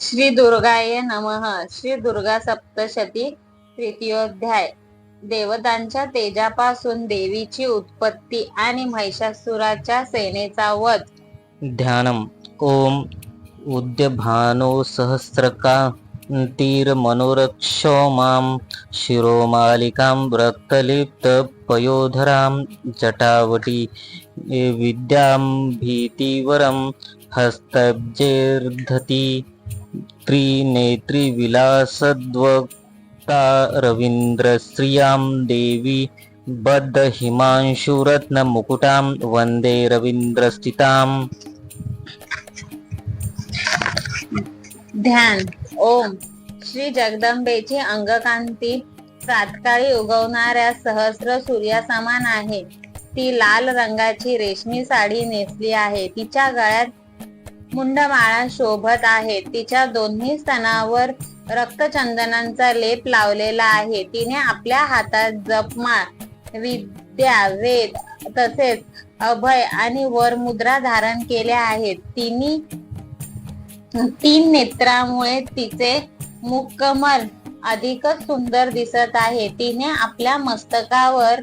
श्री दुर्गाय नमः. श्री दुर्गा सप्तशती तृतीयोध्याय. देवतांच्या तेजापासून देवीची उत्पत्ती आणि महिषासुराच्या सेनेचा वध. ध्यानम्. ॐ उद्यभानो सहस्रकान्तिर्मनोरक्षो मां शिरोमालिकां रक्तलिप्तपयोधरां जटावटी विद्यां भीतिवरं हस्तब्जेर्धती त्रिनेत्रिविलासद्वक्ता रवीन्द्रश्रियां देवी बद्धहिमांशुरत्नमुकुटां वन्दे रवीन्द्रस्थिताम्। ध्यान। ओम। श्री जगदंबेची अंगकांती प्रातकाळी उगवणाऱ्या सहस्र सूर्यासमान आहे. ती लाल रंगाची रेशमी साडी नेसली आहे. तिच्या गळ्यात मुंडमाळा शोभत आहे. तिच्या दोन्ही स्तनावर रक्तचंदनांचा लेप लावलेला आहे. तिने आपल्या हातात जपमाळ विद्या वेद तसेच अभय आणि वर मुद्रा धारण केल्या आहेत. तिने तीन नेत्रामुळे तिचे मुक्कमल अधिकच सुंदर दिसत आहे. तिने आपल्या मस्तकावर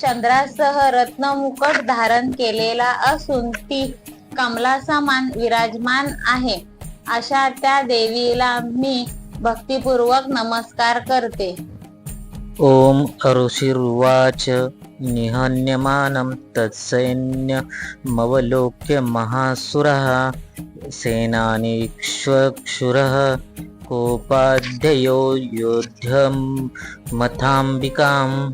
चंद्रासह रत्नमुकट धारण केलेला असून ती कमलाचा मान विराजमान आहे. अशा त्या देवीला मी भक्तिपूर्वक नमस्कार करते. ओम ऋषिर्वाच निहन्यमानं तत्सैन्यमवलोक्य महासुरः सेनानीक्ष्वक्षुरः कोपाध्ययो योध्यं मथाम्बिकाम्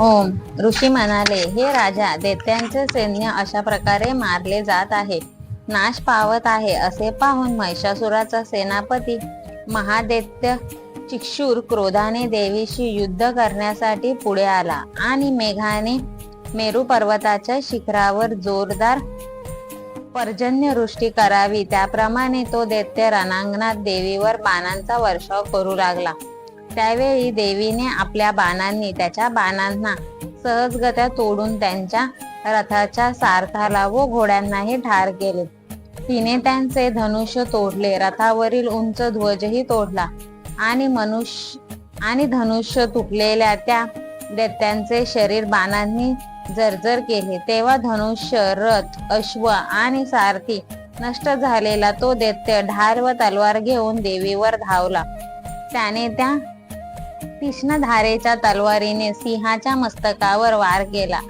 ओम ऋषी म्हणाले हे राजा दैत्यांचे सैन्य अशा प्रकारे मारले जात आहे. नाश पावत आहे असे पाहून महिषासुराचा सेनापती महादैत्य चिक्षूर क्रोधाने देवीशी युद्ध करण्यासाठी पुढे आला आणि मेघाने मेरू पर्वताच्या शिखरावर जोरदार पर्जन्यवृष्टी करावी. त्याप्रमाणे तो दैत्य रणांगणात देवीवर बाणांचा वर्षाव करू लागला. त्यावेळी देवीने आपल्या बाणांनी त्याच्या बाणांना सहजगत्या तोडून त्यांच्या रथाच्या सारथाला व घोड्यांनाही ठार केले. तिने त्यांचे धनुष्य तोडले रथावरील उंच ध्वजही तोडला आणि मनुष्य आणि धनुष्य तुटलेल्या त्या दैत्यांचे शरीर बाणांनी जर्जर केले. तेव्हा धनुष्य रथ अश्व आणि सारथी नष्ट झालेला तो दैत्य ढाल व तलवार घेऊन देवीवर धावला. त्याने त्या तीक्ष्ण धारेच्या तलवारीने सिंहाच्या मस्तकावर वार केला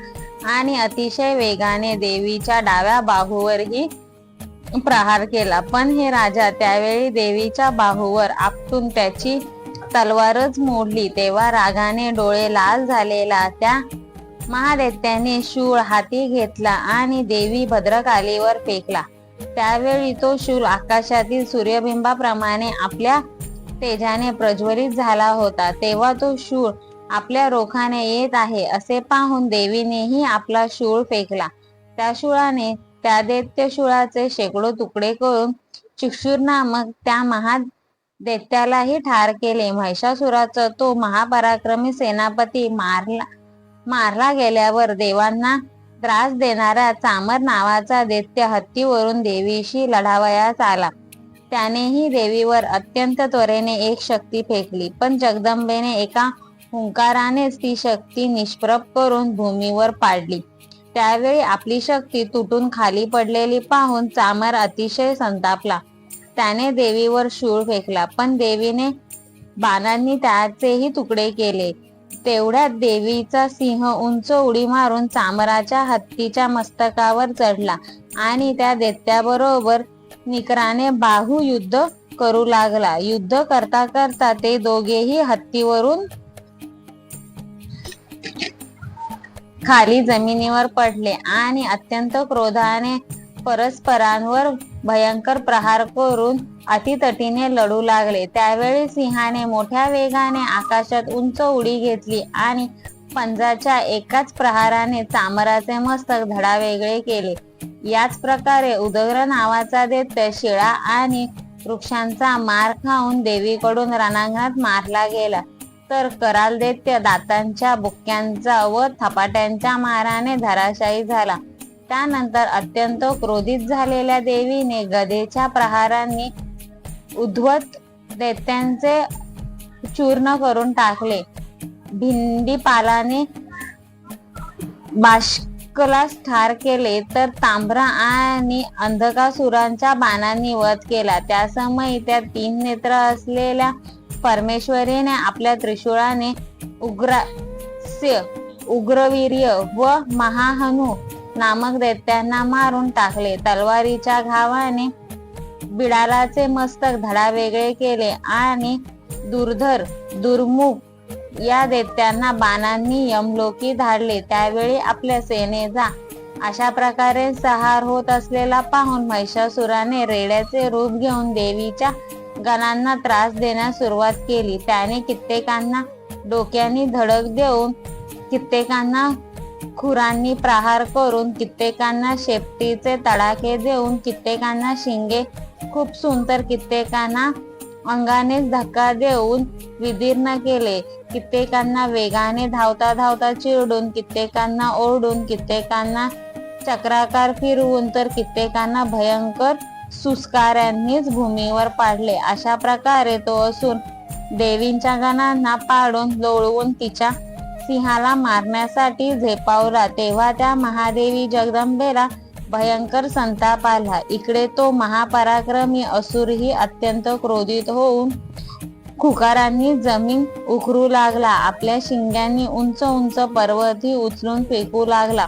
आणि अतिशय वेगाने देवीच्या डाव्या बाहूवरही प्रहार केला. पण हे राजा त्यावेळी देवीच्या बाहूवर आपटून त्याची तलवारच मोडली. तेव्हा रागाने डोळे लाल झालेला त्या महादैत्याने शूळ हाती घेतला आणि देवी भद्रकालीवर फेकला. त्यावेळी तो शूल आकाशातील सूर्यबिंबाप्रमाणे आपल्या तेजाने प्रज्वलित झाला होता. तेव्हा तो शूळ आपल्या रोखाने येत आहे असे पाहून देवीनेही आपला शूळ फेकला. त्या शूळाने त्या दैत्य शूळाचे शेकडो तुकडे करून चिक्षूर नामक त्या महा दैत्यालाही ठार केले. महिषासुराचा तो महापराक्रमी सेनापती मारला मारला गेल्यावर देवांना त्रास देणारा चामर नावाचा दैत्य हत्तीवरून देवीशी लढावयास आला. त्यानेही देवीवर अत्यंत त्वरेने एक शक्ती फेकली. पण जगदंबेने एका हुंकारानेच ती शक्ती निष्प्रभ करून भूमीवर पाडली. त्यावेळी आपली शक्ती तुटून खाली पडलेली पाहून चामर अतिशय संतापला. त्याने देवीवर शूळ फेकला पण देवीने बाणांनी त्याचेही तुकडे केले. तेवढ्यात देवीचा सिंह उंच उडी मारून चामराच्या हत्तीच्या मस्तकावर चढला आणि त्या दैत्याबरोबर निकराने बाहू युद्ध करू लागला. युद्ध करता करता ते दोघेही हत्तीवरून खाली जमिनीवर पडले आणि अत्यंत क्रोधाने परस्परांवर भयंकर प्रहार करून अतितटीने लढू लागले. त्यावेळी सिंहाने मोठ्या वेगाने आकाशात उंच उडी घेतली आणि पंजाच्या एकाच प्रहाराने चामराचे मस्तक धडावेगळे केले. याच प्रकारे उदग्र नावाचा दैत्य शिळा आणि वृक्षांचा मार खाऊन देवीकडून रणांगणात मारला गेला. तर कराल दैत्य दातांच्या बुक्क्यांचा व थपाट्यांच्या माराने धराशायी झाला. त्यानंतर अत्यंत क्रोधित झालेल्या देवीने गदेच्या प्रहारांनी उद्धवत दैत्यांचे चूर्ण करून टाकले. भिंडीपालाने कलास ठार केले तर तांबरा आणि अंधकासुरांच्या बाणांनी वध केला. त्या समयी त्या तीन नेत्र असलेल्या परमेश्वरीने आपल्या त्रिशूळाने उग्रास्य उग्रवीर्य व महाहनु नामक दैत्यांना मारून टाकले. तलवारीच्या घावाने बिडालाचे मस्तक धडा वेगळे केले आणि दुर्धर दुर्मुख या दैत्यांना बाणांनी यमलोकी धाडले. त्यावेळी आपल्या सेनेचा अशा प्रकारे सहार होत असलेला पाहून महिषासुराने रेड्याचे रूप घेऊन देवीच्या गणांना त्रास देण्यास सुरुवात केली. त्याने कित्येकांना डोक्यानी धडक देऊन कित्येकांना खुरांनी प्रहार करून कित्येकांना शेपटीचे तडाखे देऊन कित्येकांना शिंगे खूप सुंदर कित्येकांना अंगानेच धक्का देऊन विदीर्ण केले. कित्येकांना वेगाने धावता धावता चिरडून कित्येकांना ओरडून कित्येकांना चक्राकार फिरवून तर कित्येकांना भयंकर सुस्कार्यांनीच भूमीवर पाडले. अशा प्रकारे तो असून देवींच्या गणांना पाडून लोळवून तिच्या सिंहाला मारण्यासाठी झेपावला. तेव्हा त्या महादेवी जगदंबेला भयंकर संताप आला. इकडे तो महापराक्रमी असुरही अत्यंत क्रोधित होऊन खुकारांनी जमीन उखरू लागला. आपल्या शिंग्यांनी उंच उंच पर्वतही उचलून फेकू लागला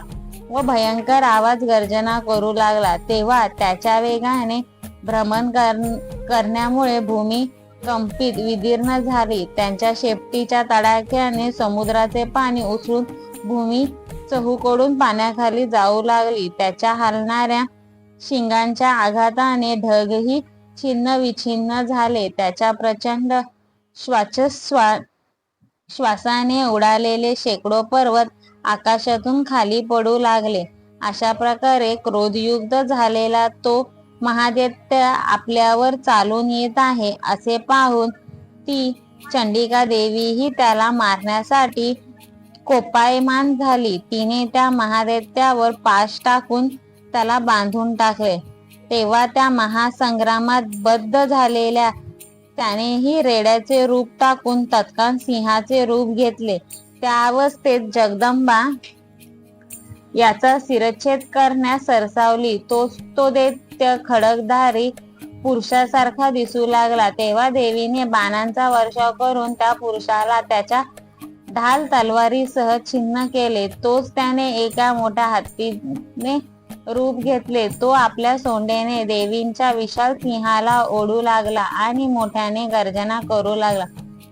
व भयंकर आवाज गर्जना करू लागला. तेव्हा त्याच्या वेगाने भ्रमण कर- करण्यामुळे भूमी कंपित विदीर्ण झाली. त्यांच्या शेपटीच्या तडाख्याने समुद्राचे पाणी उचलून भूमी चहूकडून पाण्याखाली जाऊ लागली. त्याच्या हलणाऱ्या शिंगांच्या आघाताने ढगही छिन्न विछिन्न झाले. त्याच्या प्रचंड श्वासस्वा श्वासाने उडालेले शेकडो पर्वत आकाशातून खाली पडू लागले. अशा प्रकारे क्रोधयुक्त झालेला तो महादैत्य आपल्यावर चालून येत आहे. असे पाहून ती चंडिका देवीही त्याला मारण्यासाठी कोपायमान झाली. तिने त्या महादैत्यावर पाश टाकून त्याला बांधून टाकले. तेव्हा त्या महासंग्रामात बद्ध झालेल्या त्यानेही रेड्याचे रूप टाकून तत्काळ सिंहाचे रूप घेतले. त्या अवस्थेत जगदंबा याचा शिरच्छेद करण्यास सरसावली. तो तो दैत्य खडकधारी पुरुषासारखा दिसू लागला. तेव्हा देवीने बाणांचा वर्षाव करून त्या पुरुषाला त्याच्या ढाल तलवारीसह छिन्न केले तोच त्याने एका मोठ्या हत्तीने रूप घेतले. तो आपल्या सोंडेने देवींच्या विशाल सिंहाला ओढू लागला आणि मोठ्याने गर्जना करू लागला.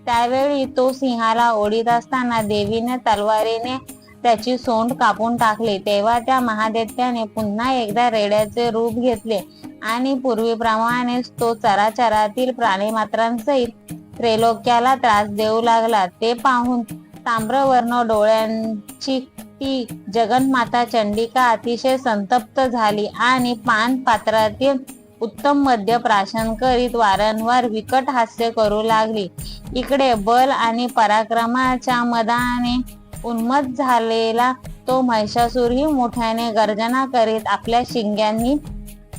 त्यावेळी तो सिंहाला ओढीत असताना देवीने तलवारीने त्याची सोंड कापून टाकली. तेव्हा त्या महादैत्याने पुन्हा एकदा रेड्याचे रूप घेतले आणि पूर्वीप्रमाणेच तो चराचरातील प्राणीमात्रांसहित त्रैलोक्याला त्रास देऊ लागला. ते पाहून ताम्रवर्ण डोळ्यांची ती जगन्माता चंडिका अतिशय संतप्त झाली आणि पान पात्रातील उत्तम मध्य प्राशन करीत वारंवार विकट हास्य करू लागली. इकडे बल आणि पराक्रमाच्या मदाने उन्मत्त झालेला तो महिषासूरही मोठ्याने गर्जना करीत आपल्या शिंग्यांनी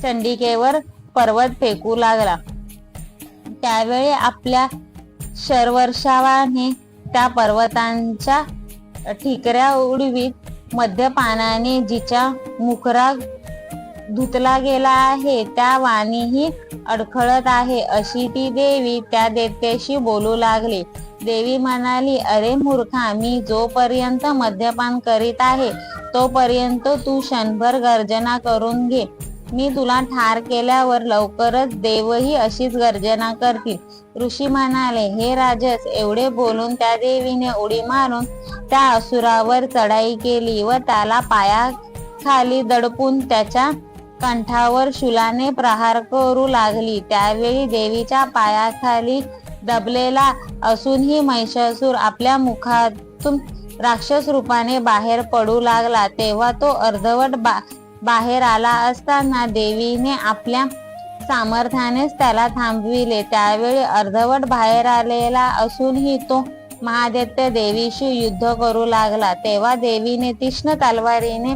चंडिकेवर पर्वत फेकू लागला. त्यावेळी आपल्या शर्वर्षावाने त्या पर्वतांच्या ठिकऱ्या उडवीत मद्यपानाने जिच्या मुखरा धुतला गेला आहे त्या वाणीही अडखळत आहे. अशी ती देवी त्या देवतेशी बोलू लागली. देवी म्हणाली अरे मूर्खा मी जोपर्यंत मद्यपान करीत आहे तोपर्यंत तू क्षणभर गर्जना करून घे. मी तुला ठार केल्यावर लवकरच देवही अशीच गर्जना करतील. ऋषी म्हणाले हे राजस एवढे बोलून त्या देवीने उडी मारून त्या असुरावर चढाई केली व त्याला पाया खाली दडपून त्याच्या कंठावर शुलाने प्रहार करू लागली. त्यावेळी देवीच्या पायाखाली दबलेला असूनही महिषासूर आपल्या मुखातून राक्षस रूपाने बाहेर पडू लागला. तेव्हा तो अर्धवट बा बाहेर आला असताना देवीने आपल्या सामर्थ्यानेच त्याला थांबविले. त्यावेळी अर्धवट बाहेर आलेला असूनही तो महादैत्य देवीशी युद्ध करू लागला. तेव्हा देवीने तीक्ष्ण तलवारीने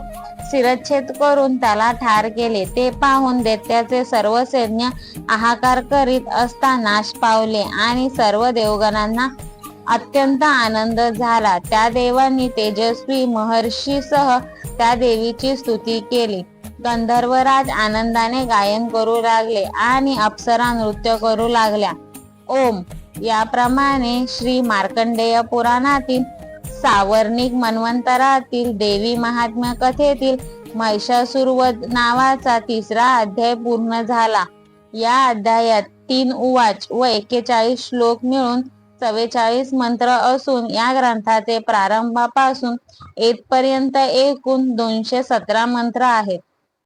शिरच्छेद करून त्याला ठार केले. ते पाहून दैत्याचे सर्व सैन्य आहाकार करीत असता नाश पावले आणि सर्व देवगणांना अत्यंत आनंद झाला. त्या देवांनी तेजस्वी महर्षीसह त्या देवीची स्तुती केली. गंधर्वराज आनंदाने गायन करू लागले आणि अप्सरा नृत्य करू लागल्या. ओम! याप्रमाणे श्री मार्कंडेय पुराणातील सावर्णिक मन्वंतरातील देवी महात्म्य कथेतील महिषासुरवध नावाचा तिसरा अध्याय पूर्ण झाला. या अध्यायात तीन उवाच व एकेचाळीस श्लोक मिळून चव्वेचाळीस मंत्र असून या ग्रंथाचे प्रारंभापासून येथपर्यंत एकूण दोनशे सतरा मंत्र आहेत.